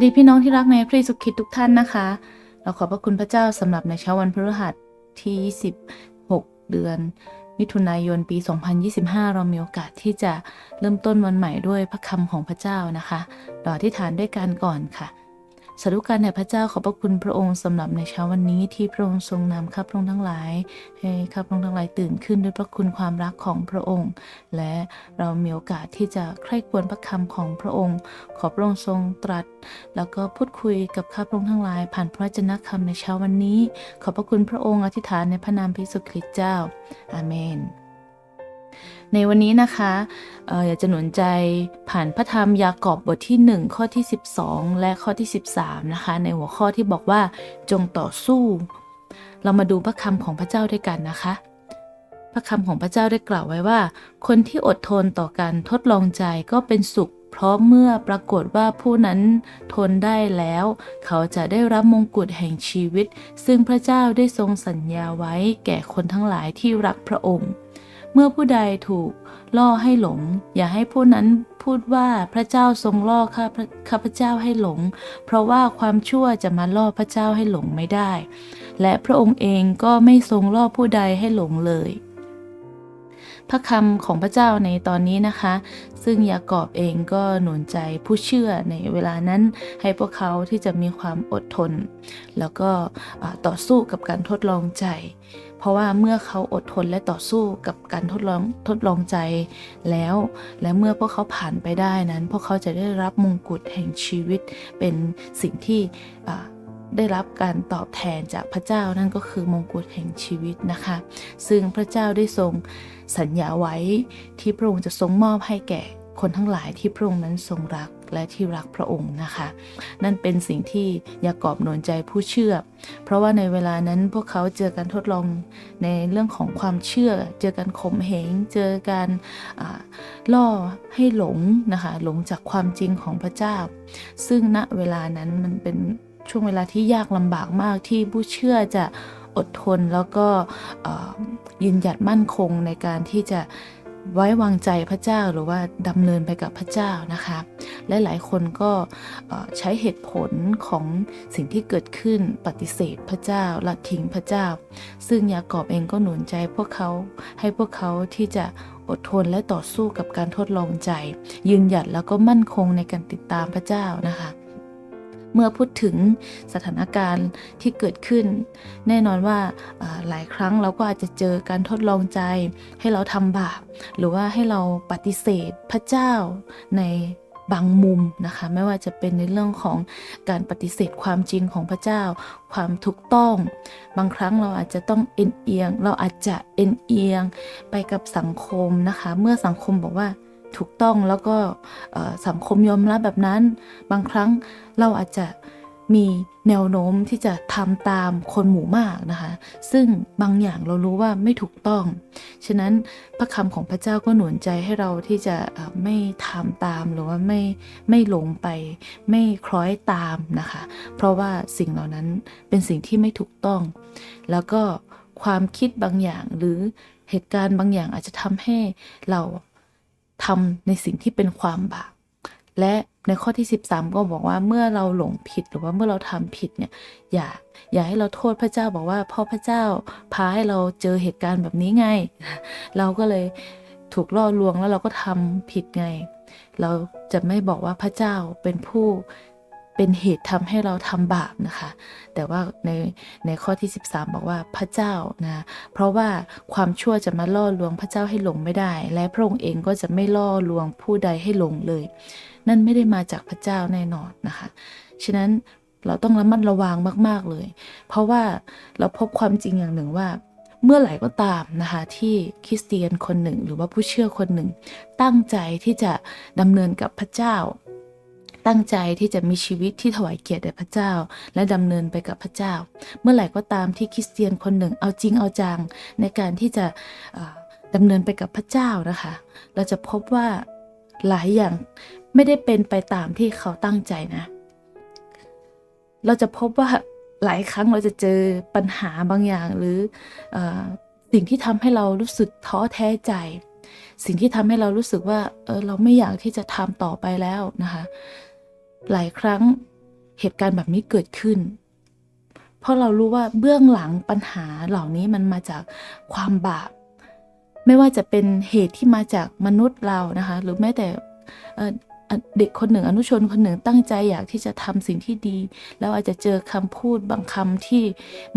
สวัสดีพี่น้องที่รักในพระเยซูคริสต์ทุกท่านนะคะ เราขอบพระคุณพระเจ้าสำหรับในเช้าวันพฤหัสที่ 26 เดือน มิถุนายนปี 2025 เรามีโอกาสที่จะเริ่มต้นวันใหม่ด้วยพระคำของพระเจ้านะคะเราอธิษฐานด้วยกันก่อนค่ะ สาธุการแด่พระเจ้าขอบพระคุณพระองค์สำหรับในเช้าวันนี้ที่พระองค์ทรงนำข้าพระองค์ทั้งหลายให้ข้าพระองค์ทั้งหลายตื่นขึ้นด้วยพระคุณความรักของพระองค์ และเรามีโอกาสที่จะใคร่ควรพระคำของพระองค์ ขอพระองค์ทรงตรัส แล้วก็พูดคุยกับข้าพระองค์ทั้งหลาย ผ่านพระวจนะคำในเช้าวันนี้ ขอบพระคุณพระองค์อธิษฐานในพระนามพระเยซูคริสต์เจ้าอาเมน ในวันนี้นะคะอออยากจะหนุนใจผ่านพระธรรมยากอบบทที่ 1 ข้อที่ 12 และข้อที่ 13 นะคะ ในหัวข้อที่บอกว่าจงต่อสู้ เรามาดูพระคำของพระเจ้าด้วยกันนะคะ พระคำของพระเจ้าได้กล่าวไว้ว่า คนที่อดทนต่อการทดลองใจก็เป็นสุข เพราะเมื่อปรากฏว่าผู้นั้นทนได้แล้ว เขาจะได้รับมงกุฎแห่งชีวิต ซึ่งพระเจ้าได้ทรงสัญญาไว้แก่คนทั้งหลายที่รักพระองค์ เมื่อผู้ใดถูกล่อให้หลง อย่าให้ผู้นั้นพูดว่าพระเจ้าทรงล่อข้าพระข้าพเจ้าให้หลง เพราะว่าความชั่วจะมาล่อพระเจ้าให้หลงไม่ได้ และพระองค์เองก็ไม่ทรงล่อผู้ใดให้หลงเลย พระคำของพระเจ้าในตอนนี้นะคะ ซึ่งยากอบเองก็หนุนใจผู้เชื่อในเวลานั้นให้พวกเขาที่จะมีความอดทน แล้วก็ต่อสู้กับการทดลองใจ เพราะว่าเมื่อเขาอดทนและต่อสู้กับการทดลองทดลองใจแล้ว และเมื่อพวกเขาผ่านไปได้นั้น พวกเขาจะได้รับมงกุฎแห่งชีวิตเป็นสิ่งที่ได้รับการตอบแทนจากพระเจ้านั่นก็คือมงกุฎแห่งชีวิตนะคะ ซึ่งพระเจ้าได้ทรงสัญญาไว้ที่พระองค์จะทรงมอบให้แก่คนทั้งหลายที่พระองค์นั้นทรงรัก และที่รักพระองค์นะคะ นั่นเป็นสิ่งที่ยากอบหนุนใจผู้เชื่อ เพราะว่าในเวลานั้นพวกเขาเจอการทดลองในเรื่องของความเชื่อ เจอการข่มเหง เจอการล่อให้หลงนะคะหลงจากความจริงของพระเจ้า ซึ่งณเวลานั้นมันเป็นช่วงเวลาที่ยากลำบากมากที่ผู้เชื่อจะอดทนแล้วก็ยืนหยัดมั่นคงในการที่จะ ไว้วางใจพระเจ้าหรือว่าดำเนินไปกับพระเจ้านะคะและหลายคนก็ใช้เหตุผลของสิ่งที่เกิดขึ้นปฏิเสธพระเจ้าละทิ้งพระเจ้า ซึ่งยากอบเองก็หนุนใจพวกเขาให้พวกเขาที่จะอดทนและต่อสู้กับการทดลองใจ ยืนหยัดแล้วก็มั่นคงในการติดตามพระเจ้านะคะ เมื่อพูดถึงสถานการณ์ที่เกิดขึ้น แน่นอนว่าหลายครั้งเราก็อาจจะเจอการทดลองใจให้เราทำบาปหรือว่าให้เราปฏิเสธพระเจ้าในบางมุมนะคะไม่ว่าจะเป็นในเรื่องของการปฏิเสธความจริงของพระเจ้า ความถูกต้อง บางครั้งเราอาจจะต้องเอ็นเอียง เราอาจจะเอ็นเอียงไปกับสังคมนะคะ เมื่อสังคมบอกว่า ถูกต้องแล้วก็สังคมยอมรับแบบนั้น บางครั้งเราอาจจะมีแนวโน้มที่จะทำตามคนหมู่มากนะคะ ซึ่งบางอย่างเรารู้ว่าไม่ถูกต้อง ฉะนั้นพระคำของพระเจ้าก็หนุนใจให้เราที่จะไม่ทำตามหรือว่าไม่ไม่หลงไป ไม่คล้อยตามนะคะ เพราะว่าสิ่งเหล่านั้นเป็นสิ่งที่ไม่ถูกต้อง แล้วก็ความคิดบางอย่างหรือเหตุการณ์บางอย่างอาจจะทำให้เรา ทำในสิ่งที่เป็นความบาปและในข้อที่ 13 ก็บอกว่าเมื่อเราหลงผิดหรือว่าเมื่อเราทำผิดเนี่ยอย่าอย่าให้เราโทษพระเจ้าบอกว่าพ่อพระเจ้าพาให้เราเจอเหตุการณ์แบบนี้ไง เราก็เลยถูกล่อลวงแล้วเราก็ทำผิดไง เราจะไม่บอกว่าพระเจ้าเป็นผู้ เป็นเหตุทำให้เราทำบาปนะคะ แต่ว่าในในข้อที่ 13 บอกว่าพระเจ้านะเพราะว่าความชั่วจะมาล่อลวงพระเจ้าให้หลงไม่ได้ และพระองค์เองก็จะไม่ล่อลวงผู้ใดให้หลงเลย นั่นไม่ได้มาจากพระเจ้าแน่นอนนะคะ ฉะนั้นเราต้องระมัดระวังมาก ๆเลย เพราะว่าเราพบความจริงอย่างหนึ่งว่าเมื่อไหร่ก็ตามนะคะที่คริสเตียนคนหนึ่งหรือว่าผู้เชื่อคนหนึ่ง ตั้งใจที่จะดำเนินกับพระเจ้า ตั้งใจที่จะมีชีวิตที่ถวายเกียรติแด่พระเจ้า และดำเนินไปกับพระเจ้า เมื่อไหร่ก็ตามที่คริสเตียนคนหนึ่งเอาจริงเอาจังในการที่จะดำเนินไปกับพระเจ้านะคะ เราจะพบว่าหลายอย่างไม่ได้เป็นไปตามที่เขาตั้งใจนะ เราจะพบว่าหลายครั้งเราจะเจอปัญหาบางอย่างหรือเออสิ่งที่ทำให้เรารู้สึกท้อแท้ใจ สิ่งที่ทำให้เรารู้สึกว่าเออเราไม่อยากที่จะทำต่อไปแล้วนะคะ หลายครั้งเหตุการณ์แบบนี้เกิดขึ้น เพราะเรารู้ว่าเบื้องหลังปัญหาเหล่านี้มันมาจากความบาป ไม่ว่าจะเป็นเหตุที่มาจากมนุษย์เรานะคะ หรือแม้แต่เด็กคนหนึ่งอนุชนคนหนึ่งตั้งใจอยากที่จะทำสิ่งที่ดี แล้วอาจจะเจอคำพูดบางคำที่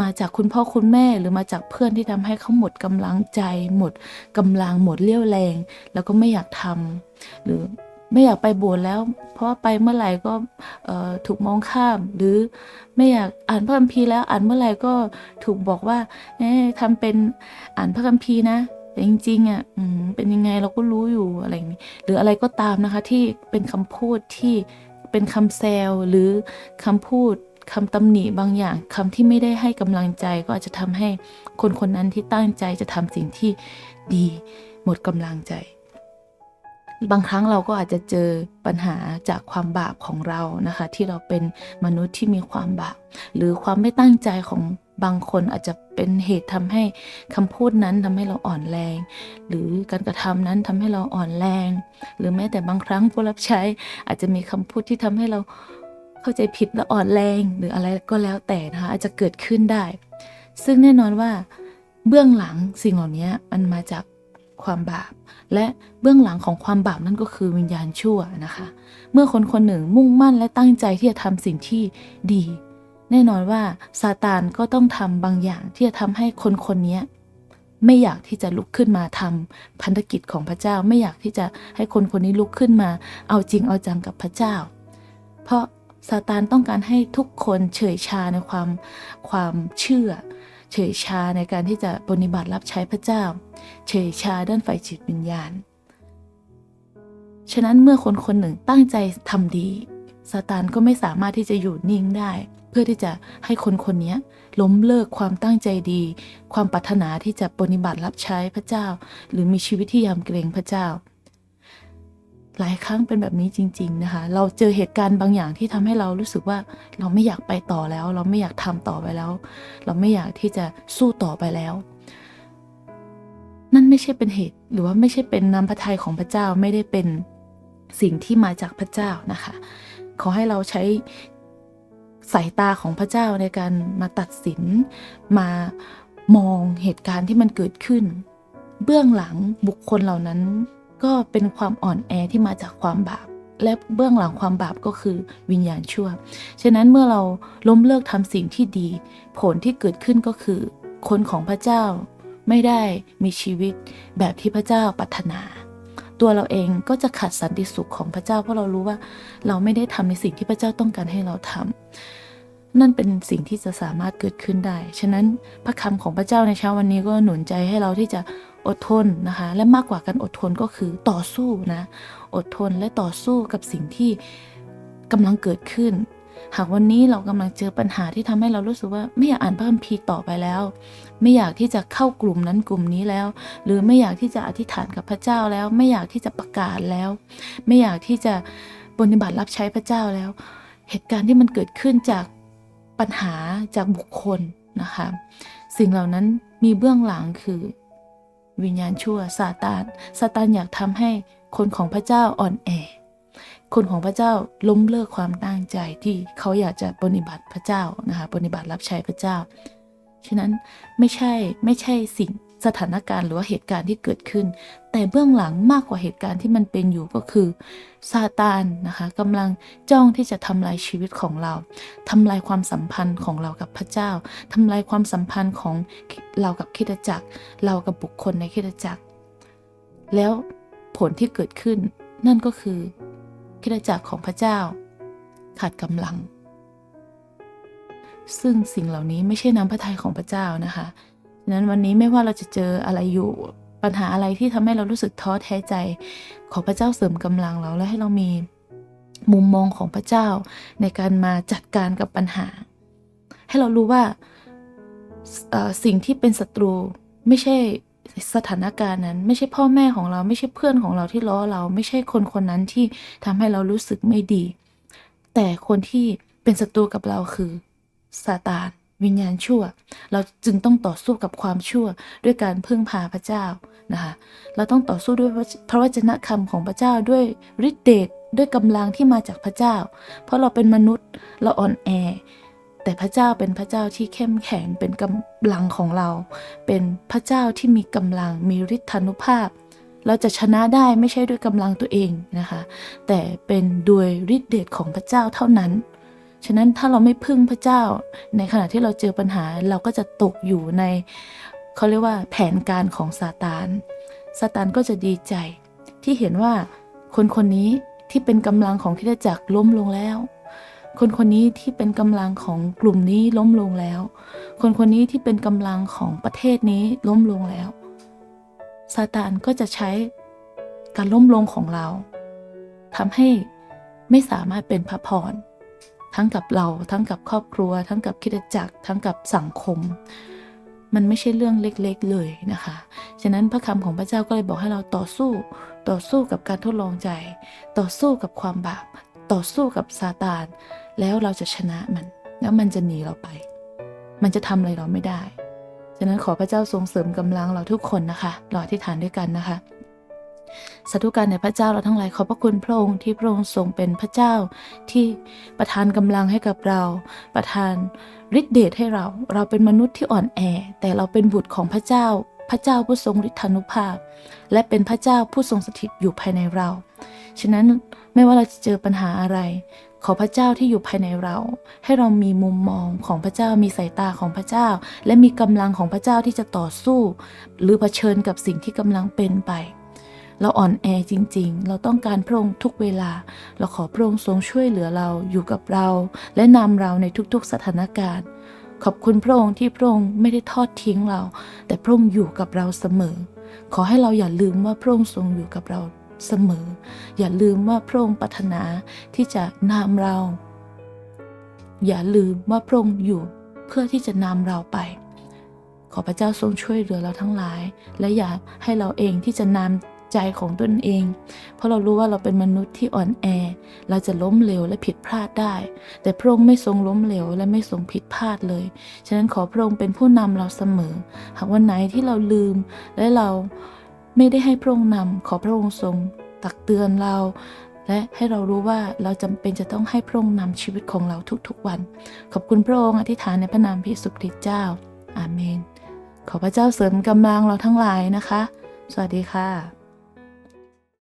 มาจากคุณพ่อคุณแม่หรือมาจากเพื่อนที่ทำให้เขาหมดกำลังใจ หมดกำลังหมดเรี่ยวแรง แล้วก็ไม่อยากทำหรือ ไม่อยากไปบสถ์แล้ว เพราะว่าไปเมื่อไหร่ก็ถูกมองข้าม หรือไม่อยากอ่านพระคัมภีร์แล้วอ่านเมื่อไหร่ก็ถูกบอกว่าเอ๊ะทำเป็นอ่านพระคัมภีร์นะแต่จริงๆอะเป็นยังไงเราก็รู้อยู่อะไรอย่างนี้หรืออะไรก็ตามนะคะที่เป็นคำพูดที่เป็นคำแซวหรือคำพูดคำตำหนิบางอย่างคำที่ไม่ได้ให้กำลังใจก็อาจจะทำให้คนคนนั้นที่ตั้งใจจะทำสิ่งที่ดีหมดกำลังใจ บางครั้งเราก็อาจจะเจอปัญหาจากความบาปของเรานะคะ ที่เราเป็นมนุษย์ที่มีความบาป หรือความไม่ตั้งใจของบางคนอาจจะเป็นเหตุทำให้คำพูดนั้นทำให้เราอ่อนแรง หรือการกระทำนั้นทำให้เราอ่อนแรง หรือแม้แต่บางครั้งผู้รับใช้อาจจะมีคำพูดที่ทำให้เราเข้าใจผิดและอ่อนแรง หรืออะไรก็แล้วแต่นะคะอาจจะเกิดขึ้นได้ ซึ่งแน่นอนว่าเบื้องหลังสิ่งเหล่านี้มันมาจาก ความบาป และเบื้องหลังของความบาปนั่นก็คือวิญญาณชั่วนะคะ เมื่อคนคนหนึ่งมุ่งมั่นและตั้งใจที่จะทำสิ่งที่ดี แน่นอนว่าซาตานก็ต้องทำบางอย่างที่จะทำให้คนคนนี้ไม่อยากที่จะลุกขึ้นมาทำพันธกิจของพระเจ้าไม่อยากที่จะให้คนคนนี้ลุกขึ้นมา เอาจริงเอาจังกับพระเจ้า เพราะซาตานต้องการให้ทุกคนเฉยชาในความความเชื่อ เฉยชาในการที่จะปฏิบัติรับใช้พระเจ้า เฉยชาด้านฝ่ายจิตวิญญาณ ฉะนั้นเมื่อคนคนหนึ่งตั้งใจทำดีซาตานก็ไม่สามารถที่จะอยู่นิ่งได้ เพื่อที่จะให้คนคนนี้ล้มเลิกความตั้งใจดี ความปรารถนาที่จะปฏิบัติรับใช้พระเจ้า หรือมีชีวิตที่ยำเกรงพระเจ้า หลายครั้งเป็นแบบนี้จริง ๆนะคะ เราเจอเหตุการณ์บางอย่างที่ทำให้เรารู้สึกว่าเราไม่อยากไปต่อแล้ว เราไม่อยากทำต่อไปแล้ว เราไม่อยากที่จะสู้ต่อไปแล้ว นั่นไม่ใช่เป็นเหตุ หรือว่าไม่ใช่เป็นน้ำพระทัยของพระเจ้าไม่ได้เป็นสิ่งที่มาจากพระเจ้านะคะ ขอให้เราใช้สายตาของพระเจ้าในการมาตัดสิน มามองเหตุการณ์ที่มันเกิดขึ้น เบื้องหลังบุคคลเหล่านั้น ก็เป็นความอ่อนแอที่มาจากความบาป และเบื้องหลังความบาปก็คือวิญญาณชั่ว ฉะนั้นเมื่อเราล้มเลิกทำสิ่งที่ดี ผลที่เกิดขึ้นก็คือ คนของพระเจ้าไม่ได้มีชีวิตแบบที่พระเจ้าปรารถนา ตัวเราเองก็จะขัดสันติสุขของพระเจ้าเพราะเรารู้ว่าเราไม่ได้ทำในสิ่งที่พระเจ้าต้องการให้เราทำนั่นเป็นสิ่งที่จะสามารถเกิดขึ้นได้ ฉะนั้นพระคำของพระเจ้าในเช้าวันนี้ก็หนุนใจให้เราที่จะ อดทนนะคะ และมากกว่าการอดทนก็คือต่อสู้นะ อดทนและต่อสู้กับสิ่งที่กำลังเกิดขึ้น หากวันนี้เรากำลังเจอปัญหาที่ทำให้เรารู้สึกว่าไม่อยากอ่านพระคัมภีร์ต่อไปแล้ว ไม่อยากที่จะเข้ากลุ่มนั้นกลุ่มนี้แล้ว หรือไม่อยากที่จะอธิษฐานกับพระเจ้าแล้ว ไม่อยากที่จะประกาศแล้ว ไม่อยากที่จะปฏิบัติรับใช้พระเจ้าแล้ว เหตุการณ์ที่มันเกิดขึ้นจากปัญหาจากบุคคลนะคะ สิ่งเหล่านั้นมีเบื้องหลังคือ วิญญาณชั่วซาตานซาตานอยากทำให้คนของพระเจ้าอ่อนแอ คนของพระเจ้าล้มเลิกความตั้งใจที่เขาอยากจะปฏิบัติพระเจ้านะคะปฏิบัติรับใช้พระเจ้า ฉะนั้นไม่ใช่ไม่ใช่สิ่ง สถานการณ์หรือว่าเหตุการณ์ที่เกิดขึ้น แต่เบื้องหลังมากกว่าเหตุการณ์ที่มันเป็นอยู่ก็คือซาตานนะคะกำลังจ้องที่จะทำลายชีวิตของเราทำลายความสัมพันธ์ของเรากับพระเจ้าทำลายความสัมพันธ์ของเรากับคริสตจักร เรากับบุคคลในคริสตจักร แล้วผลที่เกิดขึ้น นั่นก็คือคริสตจักรของพระเจ้า ขาดกำลัง ซึ่งสิ่งเหล่านี้ไม่ใช่น้ำพระทัยของพระเจ้านะคะ ฉะนั้นวันนี้ไม่ว่าเราจะเจออะไรอยู่ปัญหาอะไรที่ทำให้เรารู้สึกท้อแท้ใจ ขอพระเจ้าเสริมกำลังเราและให้เรามีมุมมองของพระเจ้า ในการมาจัดการกับปัญหา ให้เรารู้ว่าสิ่งที่เป็นศัตรูไม่ใช่สถานการณ์นั้น ไม่ใช่พ่อแม่ของเราไม่ใช่เพื่อนของเราที่ล้อเราไม่ใช่คนคนนั้นที่ทำให้เรารู้สึกไม่ดี แต่คนที่เป็นศัตรูกับเราคือซาตาน วิญญาณชั่ว เราจึงต้องต่อสู้กับความชั่วด้วยการพึ่งพาพระเจ้านะคะเราต้องต่อสู้ด้วยพระวจนะคำของพระเจ้าด้วยฤทธิเดชด้วยกำลังที่มาจากพระเจ้า เพราะเราเป็นมนุษย์เราอ่อนแอ แต่พระเจ้าเป็นพระเจ้าที่เข้มแข็งเป็นกำลังของเรา เป็นพระเจ้าที่มีกำลังมีฤทธานุภาพ เราจะชนะได้ไม่ใช่ด้วยกำลังตัวเองนะคะ แต่เป็นด้วยฤทธิเดชของพระเจ้าเท่านั้น ฉะนั้นถ้าเราไม่พึ่งพระเจ้า ในขณะที่เราเจอปัญหาเราก็จะตกอยู่ในเขาเรียกว่าแผนการของซาตานซาตานก็จะดีใจ ที่เห็นว่าคนคนนี้ที่เป็นกำลังของคริสตจักรล้มลงแล้ว คนคนนี้ที่เป็นกำลังของกลุ่มนี้ล้มลงแล้ว คนคนนี้ที่เป็นกำลังของประเทศนี้ล้มลงแล้วซาตานก็จะใช้การล้มลงของเราทำให้ไม่สามารถเป็นพระพร ทั้งกับเรา ทั้งกับครอบครัว ทั้งกับคริสตจักร ทั้งกับสังคม มันไม่ใช่เรื่องเล็กๆเลยนะคะ ฉะนั้นพระคำของพระเจ้าก็เลยบอกให้เราต่อสู้ ต่อสู้กับการทดลองใจ ต่อสู้กับความบาป ต่อสู้กับซาตาน แล้วเราจะชนะมัน แล้วมันจะหนีเราไป มันจะทำอะไรเราไม่ได้ฉะนั้นขอพระเจ้าทรงเสริมกำลังเราทุกคนนะคะ เราอธิษฐานด้วยกันนะคะ สาธุการในพระเจ้าเราทั้งหลายขอบพระคุณพระองค์ที่พระองค์ทรงเป็นพระเจ้า ที่ประทานกำลังให้กับเรา ประทานฤทธิเดชให้เรา เราเป็นมนุษย์ที่อ่อนแอ แต่เราเป็นบุตรของพระเจ้า พระเจ้าผู้ทรงฤทธานุภาพ และเป็นพระเจ้าผู้ทรงสถิตอยู่ภายในเรา ฉะนั้นไม่ว่าเราจะเจอปัญหาอะไร ขอพระเจ้าที่อยู่ภายในเรา ให้เรามีมุมมองของพระเจ้ามีสายตาของพระเจ้า และมีกำลังของพระเจ้าที่จะต่อสู้ หรือเผชิญกับสิ่งที่กำลังเป็นไป เราอ่อนแอจริงๆ เราต้องการพระองค์ทุกเวลา เราขอพระองค์ทรงช่วยเหลือเราอยู่กับเรา และนำเราในทุกๆสถานการณ์ ขอบคุณพระองค์ที่พระองค์ไม่ได้ทอดทิ้งเรา แต่พระองค์อยู่กับเราเสมอ ขอให้เราอย่าลืมว่าพระองค์ทรงอยู่กับเราเสมอ อย่าลืมว่าพระองค์ปรารถนาที่จะนำเรา อย่าลืมว่าพระองค์อยู่เพื่อที่จะนำเราไปขอพระเจ้าทรงช่วยเหลือเราทั้งหลาย และอย่าให้เราเองที่จะนำ ใจของตนเอง เพราะเรารู้ว่าเราเป็นมนุษย์ที่อ่อนแอ เราจะล้มเหลวและผิดพลาดได้ แต่พระองค์ไม่ทรงล้มเหลวและไม่ทรงผิดพลาดเลย ฉะนั้นขอพระองค์เป็นผู้นำเราเสมอ หากวันไหนที่เราลืมและเราไม่ได้ให้พระองค์นำขอพระองค์ทรงตักเตือนเราและให้เรารู้ว่าเราจำเป็นจะต้องให้พระองค์นำชีวิตของเราทุกๆวัน ขอบคุณพระองค์อธิษฐานในพระนามพระเยซูคริสต์เจ้า อาเมน ขอพระเจ้าเสริมกำลังเราทั้งหลายนะคะ สวัสดีค่ะ